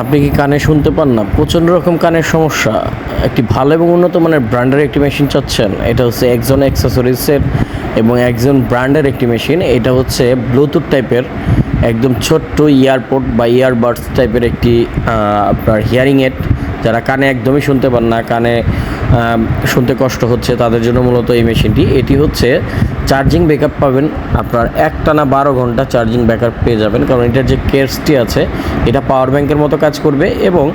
আপনি কি কানে শুনতে পান না? প্রচণ্ড রকম কানের সমস্যা। একটি ভালো এবং উন্নত মানের ব্র্যান্ডের একটি মেশিন চাচ্ছেন। এটা হচ্ছে একজন অ্যাক্সেসরিজের এবং একজন ব্র্যান্ডের একটি মেশিন। এটা হচ্ছে ব্লুটুথ টাইপের একদম ছোট্ট ইয়ারপোর্ট বা ইয়ারবাডস টাইপের একটি আপনার হিয়ারিং এড যারা কানে একদমই শুনতে পান না, কানে শুনতে কষ্ট হচ্ছে তাদের জন্য মূলত এই মেশিনটি। এটি হচ্ছে চার্জিং ব্যাকআপ পাবেন আপনার একটানা বারো ঘণ্টা চার্জিং ব্যাকআপ পেয়ে যাবেন। কারণ এটার যে কেসটি আছে, এটা পাওয়ার ব্যাংকের মতো কাজ করবে এবং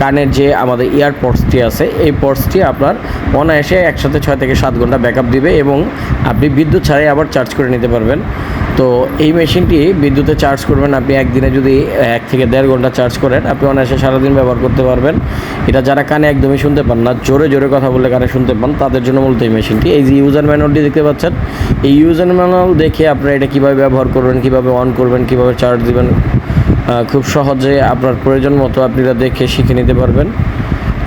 কানের যে আমাদের ইয়ার পডসটি আছে, এই পডসটি আপনার অনায়াসে একসাথে ছয় থেকে সাত ঘণ্টা ব্যাকআপ দিবে এবং আপনি বিদ্যুৎ ছাড়াই আবার চার্জ করে নিতে পারবেন। তো এই মেশিনটি বিদ্যুতে চার্জ করবেন। আপনি একদিনে যদি এক থেকে দেড় ঘণ্টা চার্জ করেন, আপনি অনায়াসে সারাদিন ব্যবহার করতে পারবেন। এটা যারা কানে একদমই শুনতে পান না, জোরে জোরে কথা বললে কানে শুনতে পান, তাদের জন্য মূলত এই মেশিনটি। এই যে ইউজার ম্যানুয়ালটি দেখতে পাচ্ছেন, এই ইউজার ম্যানুয়াল দেখে আপনারা এটা কীভাবে ব্যবহার করবেন, কীভাবে অন করবেন, কীভাবে চার্জ দিবেন খুব সহজে আপনার প্রয়োজন মতো আপনি এটা দেখে শিখে নিতে পারবেন।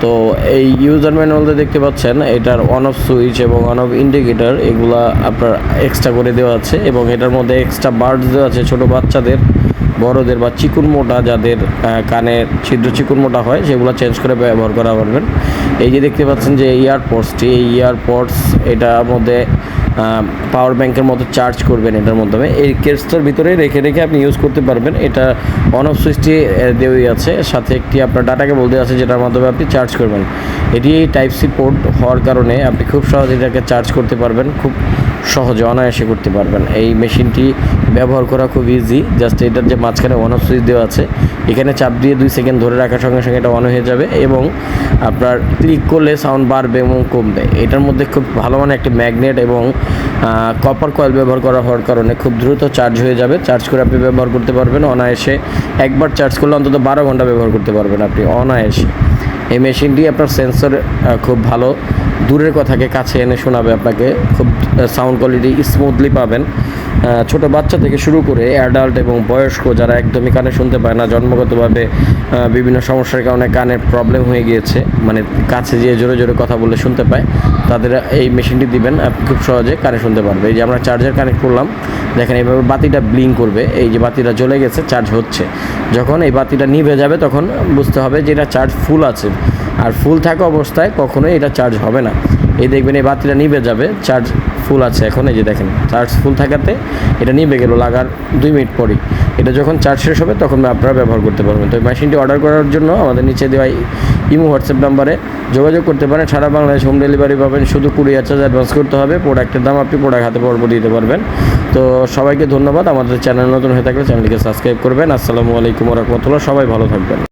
তো এই ইউজার ম্যানুয়ালতে দেখতে পাচ্ছেন, এটার অন অফ সুইচ এবং অন অফ ইন্ডিকেটার এগুলা আপনার এক্সট্রা করে দেওয়া আছে এবং এটার মধ্যে এক্সট্রা বার্ডস দেওয়া আছে ছোটো বাচ্চাদের। বড়দের বা চিকুন মোটা যাদের কানের ছিদ্র চিকুন মোটা হয়, সেগুলো চেঞ্জ করে ব্যবহার করা পারবেন। এই যে দেখতে পাচ্ছেন যে ইয়ারপডসটি এই ইয়ারপডস এটার মধ্যে পাওয়ার ব্যাংকের মতো চার্জ করবেন এটার মাধ্যমে। এই কেসটার ভিতরে রেখে রেখে আপনি ইউজ করতে পারবেন। এটা অন অফ সুইচটি দেওয়াই আছে। সাথে একটি আপনার ডাটাকে বলতে আছে, যেটার মাধ্যমে আপনি চার্জ করবেন। এটি টাইপ সি পোর্ট হওয়ার কারণে আপনি খুব সহজে এটাকে চার্জ করতে পারবেন। খুব সহজে অনায়াসে করতে পারবেন। এই মেশিনটি ব্যবহার করা খুব ইজি জাস্ট এটার যে মাঝখানে অন অফ সুইচ দেওয়া আছে, এখানে চাপ দিয়ে দুই সেকেন্ড ধরে রাখার সঙ্গে সঙ্গে এটা অন হয়ে যাবে এবং আপনার ক্লিক করলে সাউন্ড বাড়বে এবং কমবে। এটার মধ্যে খুব ভালো মানে একটি ম্যাগনেট এবং কপার কয়েল ব্যবহার করা হওয়ার কারণে খুব দ্রুত চার্জ হয়ে যাবে। চার্জ করে আপনি ব্যবহার করতে পারবেন, অনায়াসে একবার চার্জ করলে অন্তত বারো ঘণ্টা ব্যবহার করতে পারবেন আপনি, অনায়াসে। এই মেশিনটি আপনার সেন্সর খুব ভালো, দূরের কথাকে কাছে এনে শোনাবে আপনাকে, খুব সাউন্ড কোয়ালিটি স্মুথলি পাবেন। ছোট বাচ্চা থেকে শুরু করে অ্যাডাল্ট এবং বয়স্ক যারা একদমই কানে শুনতে পায় না, জন্মগতভাবে বিভিন্ন সমস্যার কারণে কানের প্রবলেম হয়ে গিয়েছে মানে কাছে যেয়ে জোরে জোরে কথা বলে শুনতে পায়, তাদের এই মেশিনটি দিবেন খুব সহজে কানে শুনতে পারবে। এই যে আমরা চার্জার কানেক্ট করলাম, দেখেন এইভাবে বাতিটা ব্লিং করবে, এই যে বাতিটা জ্বলে গেছে চার্জ হচ্ছে। যখন এই বাতিটা নিভে যাবে, তখন বুঝতে হবে যে এটা চার্জ ফুল আছে। আর ফুল থাকা অবস্থায় কখনোই এটা চার্জ হবে না। এই দেখবেন এই বাতিটা নিভে যাবে চার্জ ফুল আছে এখন, এই যে দেখেন, চার্জ ফুল থাকাতে এটা নিভে গেল লাগার দুই মিনিট পরই। এটা যখন চার্জ শেষ হবে তখন আপনারা ব্যবহার করতে পারবেন। তো এই মেশিনটি অর্ডার করার জন্য আমাদের নিচে দেওয়া ইমো হোয়াটসঅ্যাপ নাম্বারে যোগাযোগ করতে পারেন। সারা বাংলাদেশ হোম ডেলিভারি পাবেন। শুধু কুড়ি চার্জ অ্যাডভান্স করতে হবে। প্রোডাক্টের দাম আপনি প্রোডাক্ট হাতে পর্ব দিতে পারবেন। তো সবাইকে ধন্যবাদ। আমাদের চ্যানেল নতুন হয়ে থাকলে চ্যানেলটিকে সাবস্ক্রাইব করবেন। আসসালামু আলাইকুম রহমতুল্লাহ। সবাই ভালো থাকবেন।